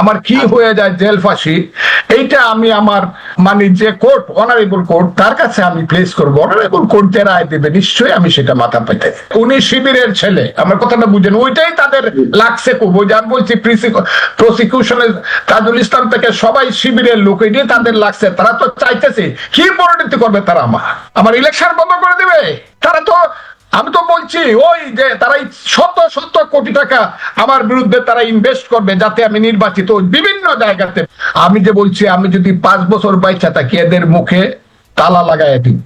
আমার কি হয়ে যায় জেল ফাঁসি, এইটা আমি আমার মানে যে কোর্ট অনারেবল কোর্ট, তার কাছে আমি প্লেস করব। অনারেবল কোর্ট যে রায় দেবে, নিশ্চয়ই আমি সেটা মাথা পেতে। উনি শিবিরের ছেলে। আমার কথাটা বুঝেন, ওইটাই তাদের লাগছে খুব। ওই যে আমি বলছি প্রসিকিউশনের তাজুল ইসলাম থেকে সবাই শিবিরের লোক এটাই তাদের লাগছে। তারা তো চাইতেছে, কি পরিণতি করবে তারা আমার? আমার ইলেকশন বন্ধ করে দেবে? তারা তো আমি তো বলছি ওই যে তারা শত শত কোটি টাকা আমার বিরুদ্ধে তারা ইনভেস্ট করবে যাতে আমি নির্বাচিত বিভিন্ন জায়গাতে। আমি যে বলছি আমি যদি পাঁচ বছর বাইচা থাকি এদের মুখে তালা লাগাই দিই।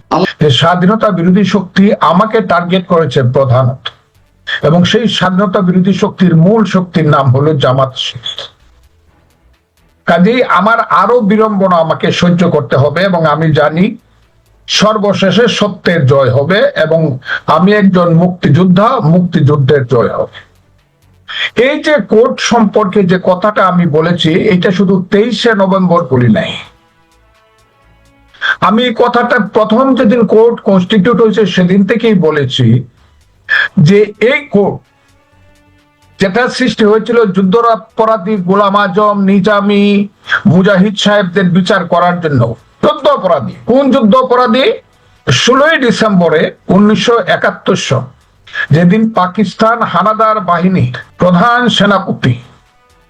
স্বাধীনতা বিরোধী শক্তি আমাকে টার্গেট করেছে প্রধানত। এবং সেই স্বাধীনতা বিরোধী শক্তির মূল শক্তির নাম হলো জামাত কাজেই আমার আরও বিড়ম্বনা আমাকে সহ্য করতে হবে এবং আমি জানি সর্বশেষে সত্যের জয় হবে এবং আমি একজন মুক্তিযোদ্ধা, মুক্তিযুদ্ধের জয় হবে। এই যে কোর্ট সম্পর্কে যে কথাটা আমি বলেছি, এটা শুধু তেইশে নভেম্বর বলি নাই। আমি কথাটা প্রথম যেদিন কোর্ট কনস্টিটিউট হয়েছে, সেদিন থেকেই বলেছি যে এই কোর্ট যেটা সৃষ্টি হয়েছিল যুদ্ধরাপরাধী গোলাম আজম, নিজামি, মুজাহিদ সাহেবদের বিচার করার জন্য যুদ্ধ অপরাধী। কোন যুদ্ধ অপরাধী? ষোলোই ডিসেম্বরে উনিশশো একাত্তর যেদিন পাকিস্তান হানাদার বাহিনীর প্রধান সেনাপতি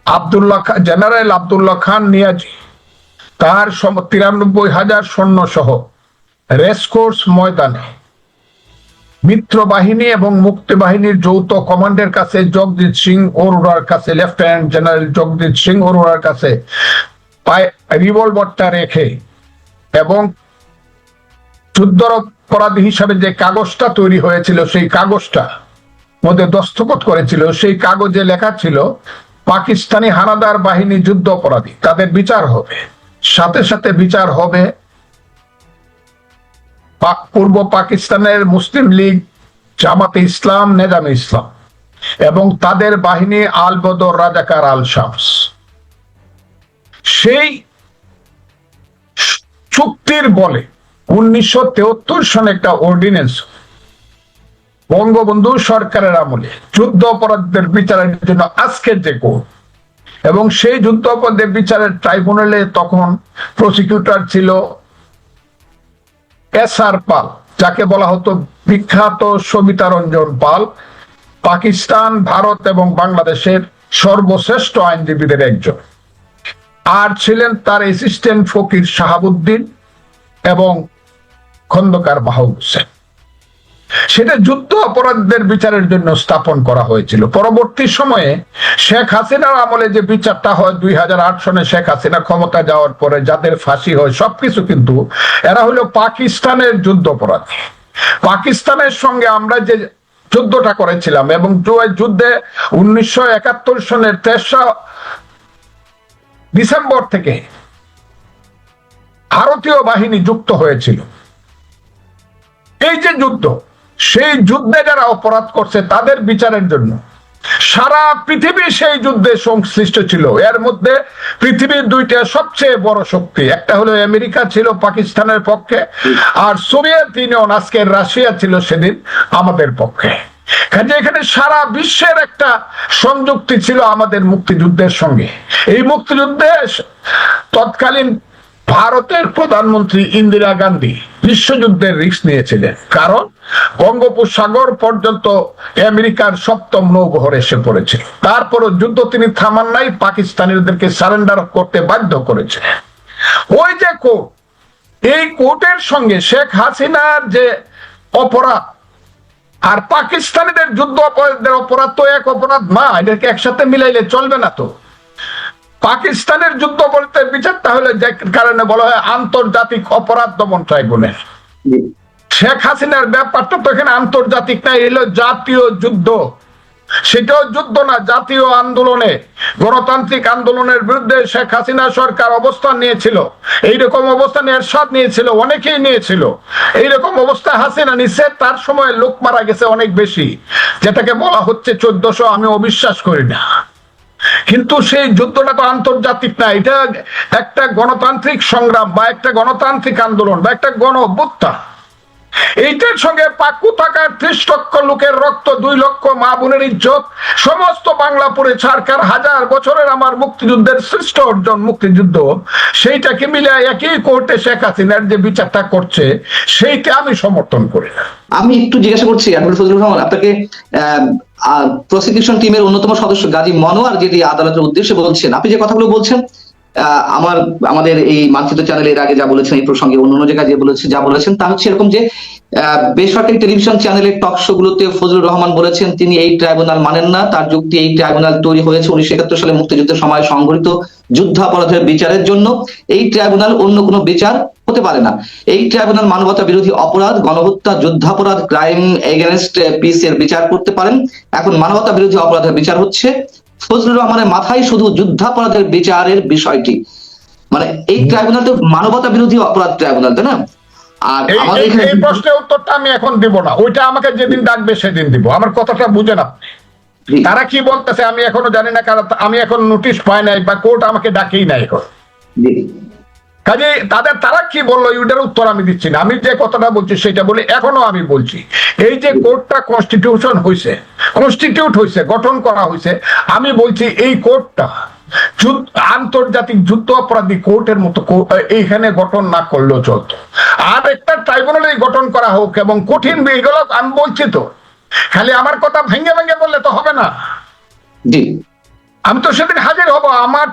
আবদুল্লাহ খান জেনারেল আবদুল্লাহ খান নিয়াজি, তার তিরানব্বই হাজার সৈন্য সহ রেসকোর্স ময়দানে মিত্র বাহিনী এবং মুক্তি বাহিনীর যৌথ কমান্ডের কাছে জগজিৎ সিং অরোরার কাছে, লেফটেন্যান্ট জেনারেল জগজিৎ সিং অরোরার কাছে রিভলভারটা রেখে এবং যুদ্ধর অপরাধী হিসাবে যে কাগজটা তৈরি হয়েছিল, সেই কাগজটা মধ্যে দস্তখত করেছিল, সেই কাগজে লেখা ছিল, পাকিস্তানি হানাদার বাহিনী যুদ্ধ অপরাধী, তাদের বিচার হবে। সাথে সাথে বিচার হবে পূর্ব পাকিস্তানের মুসলিম লীগ, জামাতে ইসলাম, নেজামে ইসলাম এবং তাদের বাহিনী আল বদর, রাজাকার আল শামস। সেই চুক্তির বলে উনিশশো সনে একটা অর্ডিনেন্স বঙ্গবন্ধু সরকারের আমলে যুদ্ধ অপরাধীদের বিচারের জন্য আজকের যে কোর্ট, এবং সেই যুদ্ধ অপরাধের বিচারের ট্রাইব্যুনালে তখন প্রসিকিউটর ছিল এস আর পাল, যাকে বলা হতো বিখ্যাত সবিতা রঞ্জন পাল, পাকিস্তান, ভারত এবং বাংলাদেশের সর্বশ্রেষ্ঠ আইনজীবীদের একজন। আর ছিলেন তার অ্যাসিস্ট্যান্ট ফকির শাহাবুদ্দিন এবং খন্দকার মাহবুব হোসেন। সেটা যুদ্ধ অপরাধীদের বিচারের জন্য স্থাপন করা হয়েছিল। পরবর্তী সময়ে শেখ হাসিনার আমলে যে বিচারটা হয়, দুই হাজার আট সনে শেখ হাসিনা ক্ষমতা যাওয়ার পরে যাদের ফাঁসি হয়, সবকিছু কিন্তু এরা হলো পাকিস্তানের যুদ্ধ অপরাধী। পাকিস্তানের সঙ্গে আমরা যে যুদ্ধটা করেছিলাম এবং যুদ্ধে উনিশশো একাত্তর সনের তেসরা ডিসেম্বর থেকে ভারতীয় বাহিনী যুক্ত হয়েছিল। এই যে যুদ্ধ, সেই যুদ্ধে যারা অপরাধ করছে তাদের বিচারের জন্য সারা পৃথিবী সেই যুদ্ধে সংশ্লিষ্ট ছিল। এর মধ্যে পৃথিবীর দুইটা সবচেয়ে বড় শক্তি, একটা হলো আমেরিকা ছিল পাকিস্তানের পক্ষে, আর সোভিয়েত ইউনিয়ন, আজকের রাশিয়া ছিল সেদিন আমাদের পক্ষে। কাজে এখানে সারা বিশ্বের একটা সংযুক্তি ছিল আমাদের মুক্তিযুদ্ধের সঙ্গে। এই মুক্তিযুদ্ধে তৎকালীন ভারতের প্রধানমন্ত্রী ইন্দিরা গান্ধী বিশ্বযুদ্ধের রিস্ক নিয়েছিলেন। কারণ বঙ্গোপসাগর পর্যন্ত আমেরিকার সপ্তম নৌবহর এসে পড়েছিল। তারপরও যুদ্ধ তিনি থামান নাই, পাকিস্তানিদেরকে সারেন্ডার করতে বাধ্য করেছে ওই যে কোর্ট, এই কোর্টের সঙ্গে শেখ হাসিনার যে অপরাধ আর পাকিস্তানিদের যুদ্ধ অপরাধের অপরাধ তো এক অপরাধ না এদেরকে একসাথে মিলাইলে চলবে না তো। পাকিস্তানের যুদ্ধ অপরাধের বিচারটা হলে যে কারণে বলা হয় আন্তর্জাতিক অপরাধ দমন ট্রাইব্যুনাল। শেখ হাসিনার ব্যাপারটা তো এখানে আন্তর্জাতিক না এলো জাতীয় যুদ্ধ। সেটাও যুদ্ধ না, জাতীয় আন্দোলনে। গণতান্ত্রিক আন্দোলনের বিরুদ্ধে শেখ হাসিনা সরকার অবস্থান নিয়েছিল। এইরকম অবস্থান এরশাদ নিয়েছিল, অনেকেই নিয়েছিল। এইরকম অবস্থা হাসিনা নিচ্ছে তার সময় লোক মারা গেছে অনেক বেশি। যেটাকে বলা হচ্ছে চোদ্দশো, আমি অবিশ্বাস করি না। কিন্তু সেই যুদ্ধটা তো আন্তর্জাতিক না, এটা একটা গণতান্ত্রিক সংগ্রাম বা একটা গণতান্ত্রিক আন্দোলন বা একটা গণ অভ্যুত্থান এইটার সঙ্গে পাকু থাকার ত্রিশ লক্ষ লোকের রক্ত দুই লক্ষ মা বোনের ইজ্জত। সমস্ত বাংলাপুরে ছাড়কার হাজার বছরের আমার মুক্তিযুদ্ধের শ্রেষ্ঠ অর্জন মুক্তিযুদ্ধ। সেইটাকে মিলে একই কোর্টে শেখ হাসিনার যে বিচারটা করছে, সেইটা আমি সমর্থন করি না। আমি একটু জিজ্ঞাসা করছি অ্যাডভোকেট ফজলুর রহমান, আপনাকে প্রসিকিউশন টিমের অন্যতম সদস্য গাজী মনোয়ার যেটি আদালতের উদ্দেশ্যে বলছেন, আপনি যে কথাগুলো বলছেন আমার, আমাদের এই মানচিত্র চ্যানেলে এর আগে যা বলেছেন, এই প্রসঙ্গে অন্য অন্য জায়গায় যে বলেছে, যা বলেছেন, তা হচ্ছে এরকম যে বেসরকারি টেলিভিশন চ্যানেলের টক শো গুলোতে ফজলুর রহমান বলেছেন, তিনি এই ট্রাইব্যুনাল মানেন না, তার যুক্তি এই ট্রাইব্যুনাল তৈরি হয়েছে উনিশশো একাত্তর সালে মুক্তিযুদ্ধের সময় সংঘটিত যুদ্ধাপরাধের বিচারের জন্য। এই ট্রাইব্যুনাল অন্য কোনো বিচার হতে পারে না। এই ট্রাইব্যুনাল মানবতা বিরোধী অপরাধ, গণহত্যা, যুদ্ধাপরাধ ক্রাইম এগেনস্ট পিস এর বিচার করতে পারেন। এখন মানবতা বিরোধী অপরাধের বিচার হচ্ছে। ফজলুর রহমানের মাথায় শুধু যুদ্ধাপরাধের বিচারের বিষয়টি। মানে এই ট্রাইব্যুনাল তো মানবতা বিরোধী অপরাধ ট্রাইব্যুনাল তাই না? আর আমাদের এই- প্রশ্নের উত্তরটা আমি এখন দিব না। ওইটা আমাকে যেদিন ডাকবে সেদিন দিব। আমার কথাটা বুঝে না তারা কি বলতেছে আমি এখনও জানি না কারণ আমি এখন নোটিশ পাই নাই বা কোর্ট আমাকে ডাকেই নাই এখন। কাজে তাদের তারা কি বলল? ওইটার উত্তর আমি দিচ্ছি না। আমি যে কথাটা বলছি সেটা বলি এখনও আমি বলছি। এই যে কোর্টটা কনস্টিটিউশন হয়েছে কনস্টিটিউট হয়েছে গঠন করা হয়েছে আমি বলছি এই কোর্টটা আন্তর্জাতিক যুদ্ধ অপরাধী কোর্টের মতো এইখানে গঠন না করলেও চলতো। আর একটা ট্রাইব্যুনালে গঠন করা হোক এবং কঠিন এগুলো আমি বলছি তো। খালি আমার কথা ভেঙে ভেঙে বললে তো হবে না। জি। আমি তো সেদিন হাজির হব। আমার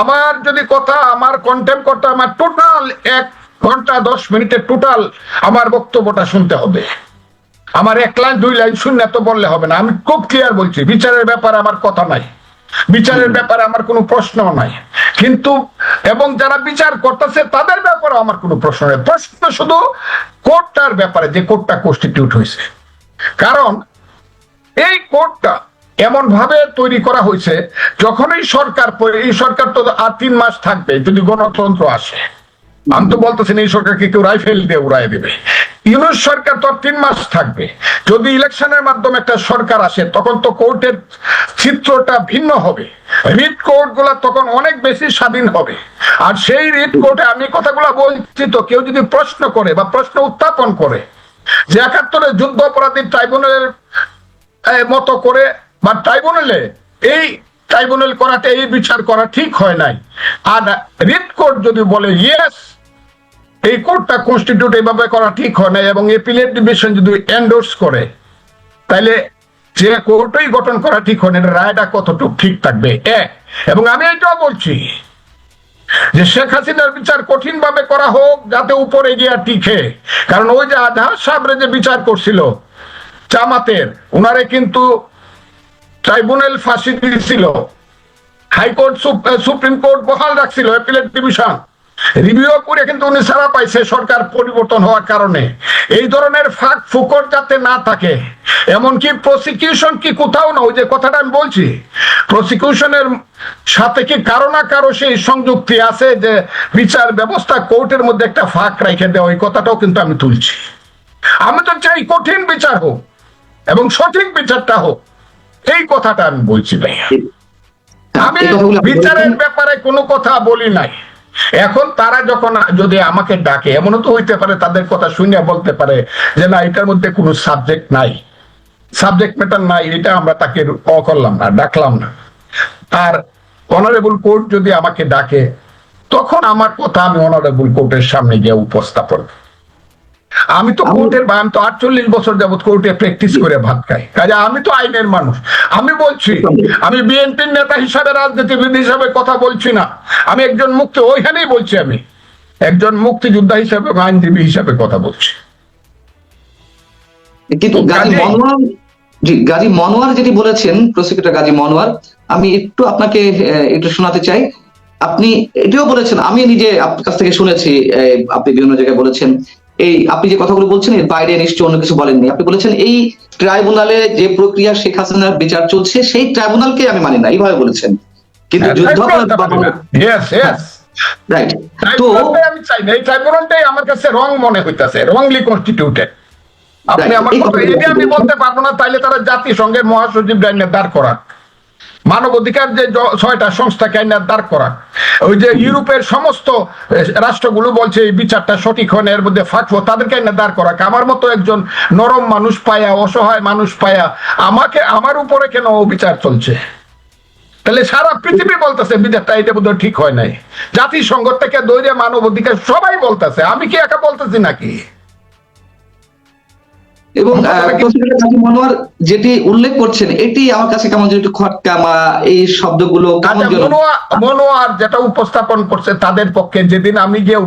আমার যদি কথা আমার কন্টেন্ট করতে আমার টোটাল এক ঘণ্টা দশ মিনিটের টোটাল আমার বক্তব্যটা শুনতে হবে। আমার এক লাইন দুই লাইন শুনলে তো বললে হবে না। আমি খুব ক্লিয়ার বলছি বিচারের ব্যাপারে আমার কথা নাই। বিচারের ব্যাপারে আমার কোনো প্রশ্ন নাই। কিন্তু এবং যারা বিচার করতেছে তাদের ব্যাপারে আমার কোনো প্রশ্ন নেই। প্রশ্ন শুধু কোর্টটার ব্যাপারে যে কোর্টটা কনস্টিটিউট হয়েছে। কারণ এই কোর্টটা এমন ভাবে তৈরি করা হয়েছে, যখনই সরকার এই সরকার তো আর তিন মাস থাকবে, যদি গণতন্ত্র আসে। আমি তো বলতেছি এই সরকারকে কেউ রাইফেল দিয়ে উড়াই দেবে। ইউনুস সরকার তো তিন মাস থাকবে। যদি ইলেকশনের মাধ্যমে একটা সরকার আসে, তখন তো কোর্টের চিত্রটা ভিন্ন হবে। রিট কোর্টগুলা তখন অনেক বেশি স্বাধীন হবে। আর সেই রিট কোর্টে আমি কথাগুলো বলছি তো, কেউ যদি প্রশ্ন করে বা প্রশ্ন উত্থাপন করে, যে একাত্তরে যুদ্ধ অপরাধী ট্রাইব্যুনালের মতো করে বা ট্রাইব্যুনালে, এই ট্রাইব্যুনাল করাতে এই বিচার করা ঠিক হয় নাই। আর রিট কোর্ট যদি বলে ইয়েস এই কোর্টটা কনস্টিটিউট এইভাবে করা ঠিক হয় নাই এবং এপিলেট ডিভিশন যদি এন্ডোর্স করে তাহলে যে কোর্টই গঠন করা ঠিক হয় না রায়টা কতটুকু ঠিক থাকবে? এক, এবং আমি এটাও বলছি যে শেখ হাসিনার বিচার কঠিন ভাবে করা হোক, যাতে উপরে গিয়া টিকে। কারণ ওই যে আজহার সাহেবরে যে বিচার করছিল, জামাতের, উনারে কিন্তু ট্রাইব্যুনাল ফাঁসি দিয়েছিল হাইকোর্ট সুপ্রিম কোর্ট বহাল রাখছিল অ্যাপিলেট ডিভিশন। রিভিউ করে কিন্তু উনি সারা পাইছে সরকার পরিবর্তন হওয়ার কারণে। এই ধরনের ফাঁক ফুকর যাতে না থাকে, এমনকি প্রসিকিউশন কি কোথাও না, ওই যে কথাটা আমি বলছি প্রসিকিউশনের সাথে কি কারও না কারও সেই সংযুক্তি আছে যে বিচার ব্যবস্থা কোর্টের মধ্যে একটা ফাঁক রেখে দেওয়া, ওই কথাটাও কিন্তু আমি তুলছি। আমি তো চাই কঠিন বিচার হোক এবং সঠিক বিচারটা হোক। এই কথাটা আমি বলছি ভাইয়া। আমি বিচারের ব্যাপারে কোনো কথা বলি নাই। এখন তারা যখন যদি আমাকে ডাকে এমনও তো হইতে পারে তাদের কথা শুনে বলতে পারে যে না এটার মধ্যে কোনো সাবজেক্ট নাই। সাবজেক্ট ম্যাটার নাই এটা আমরা তাকে অ করলাম না ডাকলাম না। আর অনারেবল কোর্ট যদি আমাকে ডাকে তখন আমার কথা আমি অনারেবল কোর্টের সামনে গিয়ে উপস্থাপন আমি তো কোর্টের আমি তো আটচল্লিশ বছর যাবত কোর্টে প্র্যাকটিস করে ভাত খাই। কাজে আমি তো আইনের মানুষ। আমি বলছি আমি বিএনপির নেতা হিসাবে রাজনীতিবিদ হিসাবে কথা বলছি না। আমি একজন মুক্তি ওইখানেই বলছি আমি। একজন মুক্তিযোদ্ধা হিসাবে আইনজীবী হিসাবে কথা বলছি। কিন্তু গাজী মনোয়ার জি গাজী মনোয়ার যেটি বলেছেন প্রসিকিউটর গাজী মনোয়ার আমি একটু আপনাকে একটু শোনাতে চাই। আপনি এটিও বলেছেন আমি নিজে আপনার কাছ থেকে শুনেছি আপনি বিভিন্ন জায়গায় বলেছেন এই আপনি যে কথাগুলো বলছেন এর বাইরে নিশ্চয়ই অন্য কিছু বলেননি। আপনি বলেছেন এই ট্রাইব্যুনালে যে প্রক্রিয়া শেখ হাসিনার বিচার চলছে সেই ট্রাইব্যুনালকে আমি মানি না এইভাবে বলেছেন। কিন্তু হ্যাঁ, যুদ্ধ রাইট তো আমি চাই না। এই ট্রাইব্যুনালটাই আমার কাছে রং মনে হইতাছে রংলি কনস্টিটিউটেড আপনি আমার কথা আমি বলতে- পারব না তাইলে তারা জাতিসংঘের মহাসচিব দাঁড় করাক। মানবাধিকার যে ছয়টা সংস্থাকে আইনার দাঁড় করাক ওই যে ইউরোপের সমস্ত রাষ্ট্রগুলো বলছে এই বিচারটা সঠিক হয় না, এর মধ্যে ফাঁকবো তাদেরকে এনে দাঁড় করা। আমার মতো একজন নরম মানুষ পায়া, অসহায় মানুষ পায়া, আমাকে, আমার উপরে কেন বিচার চলছে? তাহলে সারা পৃথিবী বলতেছে বিচারটা এটা বোধহয় ঠিক হয় নাই। জাতিসংঘ থেকে দৈরে মানব অধিকার সবাই বলতেছে। আমি কি একা বলতেছি নাকি? এবং মনোয়ার যেটি উল্লেখ করছেন এটি আমার কাছে কেমন যেন একটু খটকামা এই শব্দগুলো আচ্ছা, মনোয়ার যেটা উপস্থাপন করছে তাদের পক্ষে যেদিন আমি গিয়ে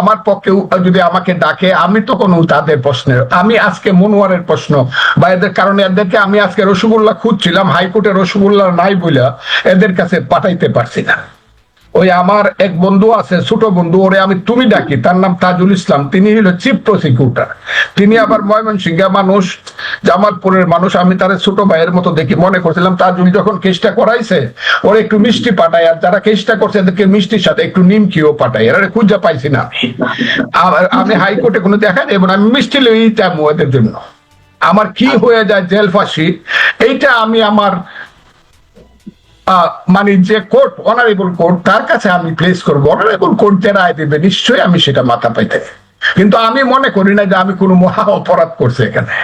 আমার পক্ষে যদি আমাকে ডাকে আমি তো কোনো তাদের প্রশ্নের আমি আজকে মনোয়ারের প্রশ্ন। বা এদের কারণে এদেরকে আমি আজকে রসগোল্লা খুঁজছিলাম হাইকোর্টে রসগোল্লা নাই বলে এদের কাছে পাঠাইতে পারছি না। ওই আমার এক বন্ধু আছে, ছোট বন্ধু, ওরে আমি তুমি ডাকি, তার নাম তাজুল ইসলাম, তিনি হলো চিফ প্রসিকিউটর তিনি আবার ময়মনসিংহা মানুষ, জামালপুরের মানুষ, আমি তার ছোট ভাইয়ের মতো দেখি, মনে করছিলাম তাজুল যখন কেসটা করাইছে, ওর একটু মিষ্টি পাঠায়, আর যারা কেসটা করছে এদেরকে মিষ্টির সাথে একটু নিমকিও পাঠায়, এরা খুঁজে পাইছি না। আর আমি হাইকোর্টে কোনো দেখা দেবো না আমি মিষ্টি লই চাবো এদের জন্য। আমার কি হয়ে যায় জেল ফাঁসি, এইটা আমি আমার মানে যে কোর্ট অনারেবল কোর্ট, তার কাছে আমি প্লেস করব। অনারেবল কোর্ট যে রায় দেবে, নিশ্চয়ই আমি সেটা মাথা পাইতে। কিন্তু আমি মনে করি না যে আমি কোনো মহা অপরাধ করছি এখানে।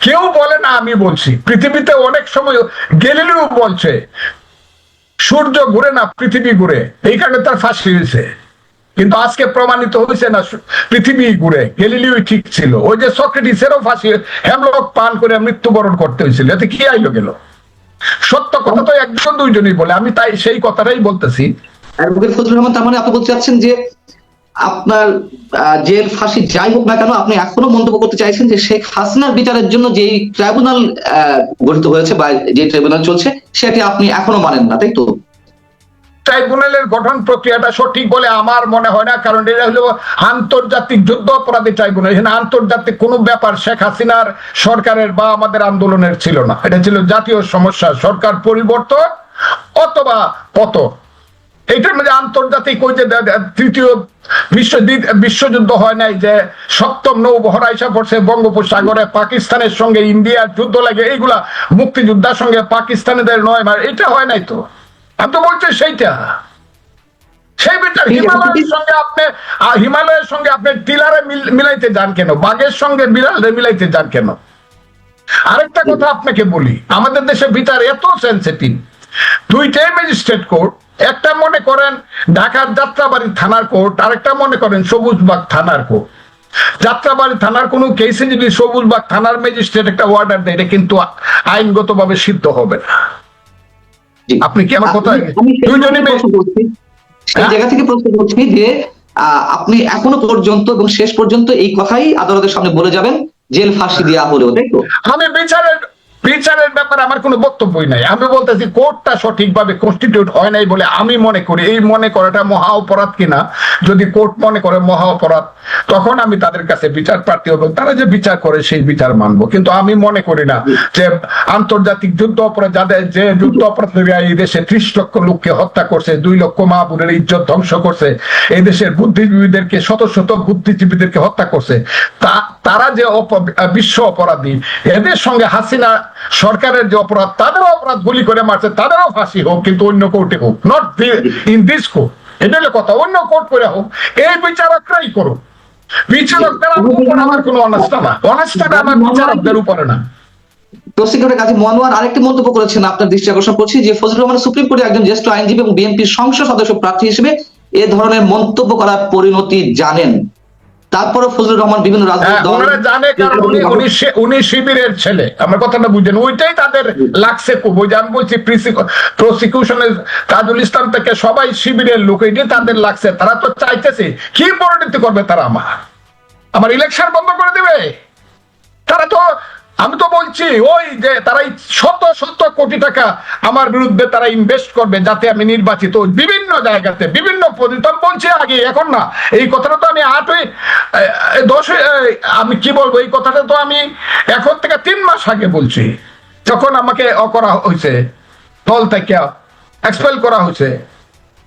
কেউ বলে না আমি বলছি। পৃথিবীতে অনেক সময় গেলিলিও বলছে, সূর্য ঘুরে না পৃথিবী ঘুরে। এই কারণে তার ফাঁসি হয়েছে। কিন্তু আজকে প্রমাণিত হয়েছে না পৃথিবী ঘুরে। গেলিলিও ঠিক ছিল। ওই যে সক্রেটিসেরও ফাঁসি, হেমলক পান করে মৃত্যুবরণ করতে হয়েছিল। এতে কি আইলো গেল? সত্য কথা তো একজন দুইজনই বলে, আমি তাই সেই কথাটাই বলতেছি। অ্যাডভোকেট ফজলুর রহমান, তার মানে আপনি বলতে চাচ্ছেন যে আপনার জেল ফাঁসি যাই হোক না কেন, আপনি এখনও মন্তব্য করতে চাইছেন যে শেখ হাসিনার বিচারের জন্য যেই ট্রাইব্যুনাল গঠিত হয়েছে বা যে ট্রাইব্যুনাল চলছে, সেটি আপনি এখনও মানেন না, তাই তো? ট্রাইব্যুনালের গঠন প্রক্রিয়াটা সঠিক বলে আমার মনে হয় না, কারণ এটা হলো আন্তর্জাতিক যুদ্ধ অপরাধী ট্রাইব্যুনাল। এখানে আন্তর্জাতিক কোনো ব্যাপার শেখ হাসিনার সরকারের বা আমাদের আন্দোলনের ছিল না। এটা ছিল জাতীয় সমস্যা, সরকার পরিবর্তন অথবা পত এইটার মধ্যে আন্তর্জাতিক ওই যে তৃতীয় বিশ্ব বিশ্বযুদ্ধ হয় নাই, যে সপ্তম নৌবহর আইসা পড়ছে বঙ্গোপসাগরে, পাকিস্তানের সঙ্গে ইন্ডিয়ার যুদ্ধ লাগে, এইগুলা মুক্তিযোদ্ধার সঙ্গে পাকিস্তানিদের নয় এটা হয় নাই তো। আমি তো বলছি সেইটা। সেই আছে, হিমালয়ের সঙ্গে আপনি হিমালয়ের সঙ্গে আপনি টিলারে মিলাইতে যান কেন? বাঘের সঙ্গে বিড়ালে মিলাইতে যান কেন? আরেকটা কথা আপনাকে বলি আমাদের দেশে বিচার এত সেন্সিটিভ দুইটাই ম্যাজিস্ট্রেট কোর্ট একটা মনে করেন ঢাকার যাত্রাবাড়ি থানার কোর্ট আরেকটা মনে করেন সবুজবাগ থানার কোর্ট যাত্রাবাড়ি থানার কোনো কেসে যদি সবুজবাগ থানার ম্যাজিস্ট্রেট একটা অর্ডার দেয় এটা কিন্তু আইনগতভাবে সিদ্ধ হবে না। আপনি কি আমার কথা সেই হ্যাঁ? জায়গা থেকে প্রশ্ন করছি যে আপনি এখনও পর্যন্ত এবং শেষ পর্যন্ত এই কথাই আদালতের সামনে বলে যাবেন জেল ফাঁসি দেওয়া হলেও তাই তো? আমি বিচারের বিচারের ব্যাপারে আমার কোনো বক্তব্যই নাই। আমি বলতেছি কোর্টটা সঠিকভাবে কনস্টিটিউট হয় নাই বলে আমি মনে করি। এই মনে করাটা মহা অপরাধ কিনা? যদি কোর্ট মনে করে মহা অপরাধ তখন আমি তাদের কাছে বিচার প্রার্থী হব তারা যে বিচার করে সেই বিচার মানবো। কিন্তু আমি মনে করি না যে আন্তর্জাতিক যুদ্ধ অপরাধ যাদের যে যুদ্ধ অপরাধীরা এই দেশে ত্রিশ লক্ষ লোককে হত্যা করছে, দুই লক্ষ মা বোনের ইজ্জত ধ্বংস করছে, এই দেশের বুদ্ধিজীবীদেরকে, শত শত বুদ্ধিজীবীদেরকে হত্যা করছে, তা তারা যে বিশ্ব অপরাধী, এদের সঙ্গে হাসিনা সরকারের যে অপরাধ, তাদেরও অপরাধ গুলি করে মারছে, তাদেরও ফাঁসি হোক, কিন্তু অন্য কোর্টে হোক নট ইন দিস কোর্ট এটা হলো কথা, অন্য কোর্ট করে হোক, এই বিচারকরাই করুক। বিচারকদের উপর আমার কোনো অনাস্থা না। অনাস্থাটা আমার বিচারকদের উপরে না। প্রসিকিউটর কাজী মনোয়ার আরেকটি মন্তব্য করেছেন আপনার দৃষ্টি আকর্ষণ করছি যে ফজলুর রহমান সুপ্রিম কোর্টের একজন জ্যেষ্ঠ আইনজীবী এবং বিএনপির সংসদ সদস্য প্রার্থী হিসেবে এ ধরনের মন্তব্য করার পরিণতি জানেন। তারপরে ফজলুর রহমান বিভিন্ন হ্যাঁ, রাজনৈতিক দল জানে কারণ উনি উনি শিবিরের ছেলে। আমার কথাটা বুঝেন। ওইটাই তাদের লাগছে খুব। ওই যে আমি বলছি প্রসিকিউশনে তাজুল ইসলাম থেকে সবাই শিবিরের লোক। এটাই তাদের লাগছে। তারা তো চাইতেছে কি পরিণতি করবে তারা আমার? আমার ইলেকশন বন্ধ করে দেবে? তারা তো আমি তো বলছি ওই যে তারা শত শত কোটি টাকা আমার বিরুদ্ধে তারা ইনভেস্ট করবে যাতে আমি নির্বাচিত বিভিন্ন জায়গাতে বিভিন্ন বলছি আগে এখন না। এই কথাটা তো আমি আটই দশ আমি কি বলব? এই কথাটা তো আমি এখন থেকে তিন মাস আগে বলছি। যখন আমাকে অ করা হয়েছে দল থেকে এক্সপেল করা হয়েছে।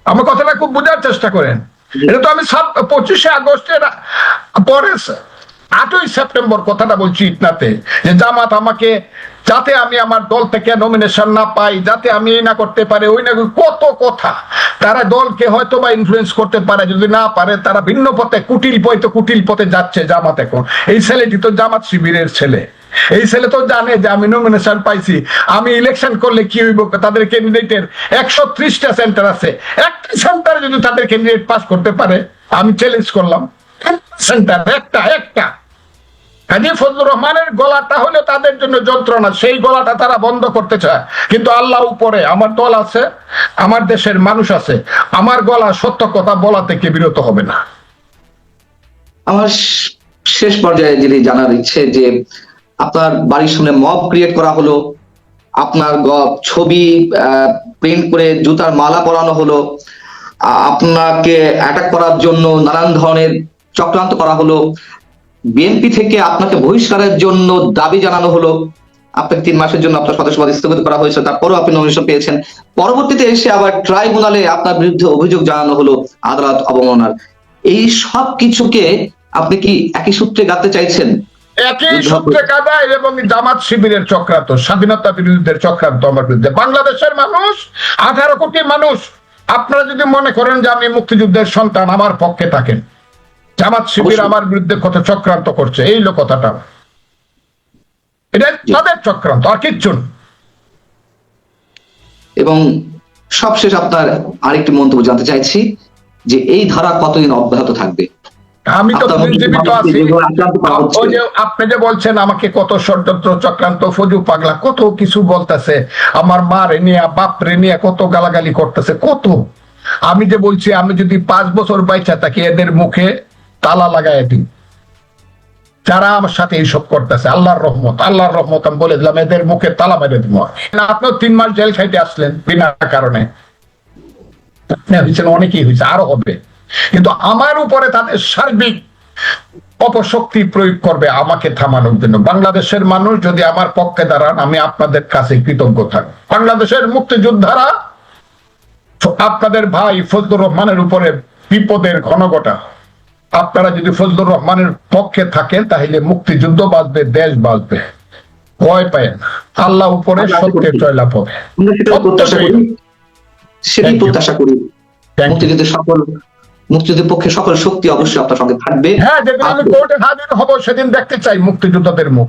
আমার কথাটা খুব বোঝার চেষ্টা করেন। এটা তো আমি সাত পঁচিশে আগস্টের পরে আটই সেপ্টেম্বর কথাটা বলছি ইটনাতে, যে জামাত আমাকে, যাতে আমি আমার দল থেকে নমিনেশন না পাই, যাতে আমি এই না করতে পারে, ওই না কত কথা। তারা দলকে হয়তো বা ইনফ্লুয়েন্স করতে পারে, যদি না পারে, তারা ভিন্ন পথে, কুটিল পথে কুটিল পথে যাচ্ছে জামাত এখন। এই ছেলেটি তো জামাত শিবিরের ছেলে। এই ছেলে তো জানে যে আমি নমিনেশন পাইছি। আমি ইলেকশন করলে কি হইব? তাদের ক্যান্ডিডেটের একশো ত্রিশটা সেন্টার আছে। একটা সেন্টারে যদি তাদের ক্যান্ডিডেট পাস করতে পারে, আমি চ্যালেঞ্জ করলাম। সেন্টার একটা একটা। কাজী ফজলুর রহমানের গলাটা হলে তাদের জন্য যন্ত্রণা, সেই গলাটা তারা বন্ধ করতে চায়। কিন্তু আল্লাহ উপরে আমার দল আছে, আমার দেশের মানুষ আছে, আমার গলা সত্য কথা বলা থেকে বিরত হবে না। আমার শেষ পর্যায়ে যিনি জানার ইচ্ছে যে আপনার বাড়ির সামনে মব ক্রিয়েট করা হলো, আপনার ছবি প্রিন্ট করে জুতার মালা পরানো হলো আপনাকে অ্যাটাক করার জন্য নানান ধরনের চক্রান্ত করা হলো বিএনপি থেকে আপনাকে বহিষ্কারের জন্য দাবি জানানো হলো। আপনাকে তিন মাসের জন্য আপনার সদস্যপদ স্থগিত করা হয়েছে তারপরেও আপনি নমিনেশন পেয়েছেন। পরবর্তীতে এসে আবার ট্রাইব্যুনালে আপনার বিরুদ্ধে অভিযোগ জানানো হলো আদালত অবমাননার। এই সব কিছুকে আপনি কি একই সূত্রে গাঁথতে চাইছেন? একই সূত্রে কাদায় এবং জামাত শিবিরের চক্রান্ত স্বাধীনতা বিরোধীদের চক্রান্ত আমার বিরুদ্ধে। বাংলাদেশের মানুষ আঠারো কোটি মানুষ আপনারা যদি মনে করেন যে আমি মুক্তিযুদ্ধের সন্তান আমার পক্ষে থাকেন জামাত শিবির আমার বিরুদ্ধে কত চক্রান্ত করছে এই লোক কথাটা। এটা তাদের চক্রান্ত আর কিচ্ছু এবং সবশেষ আপনার আরেকটি মন্তব্য জানতে চাইছি যে এই ধারা কতদিন অব্যাহত থাকবে? আমি তো জীবিত আছি। ওই যে আপনি যে বলছেন আমাকে কত ষড়যন্ত্র চক্রান্ত ফজু পাগলা কত কিছু বলতেছে। আমার মা রে নিয়ে বাপ রে নিয়ে কত গালাগালি করতেছে কত। আমি যে বলছি আমি যদি পাঁচ বছর বাইচা থাকি এদের মুখে তালা লাগাই দিই। যারা আমার সাথে এইসব করতেছে, আল্লাহর রহমত আল্লাহর রহমত আমি বলে দিলাম, এদের মুখে তালা মেরে দিব। আপনিও তিন মাস জেল খাইতে আসলেন, বিনা কারণে। হয়েছেন, অনেকেই হয়েছে, আরও হবে। কিন্তু আমার উপরে তাদের সার্বিক অপশক্তি প্রয়োগ করবে, আমাকে থামানোর জন্য। বাংলাদেশের মানুষ যদি আমার পক্ষে দাঁড়ান, আমি আপনাদের কাছে কৃতজ্ঞ থাকব। বাংলাদেশের মুক্তিযোদ্ধারা, আপনাদের ভাই ফজলুর রহমানের উপরে বিপদের ঘনঘটা। আপনারা যদি ফজলুর রহমানের পক্ষে থাকেন তাহলে মুক্তিযুদ্ধ বাঁচবে দেশ বাঁচবে। ভয় পায় আল্লাহ উপরে সত্যের জয়লাভ হবে। সেটাই প্রত্যাশা করি. মুক্তিযুদ্ধের সকল মুক্তিযুদ্ধের পক্ষে সকল শক্তি অবশ্যই আপনার সঙ্গে থাকবে। হ্যাঁ যেদিন আমি কোর্টে হাজির হব সেদিন দেখতে চাই মুক্তিযোদ্ধাদের মুখ।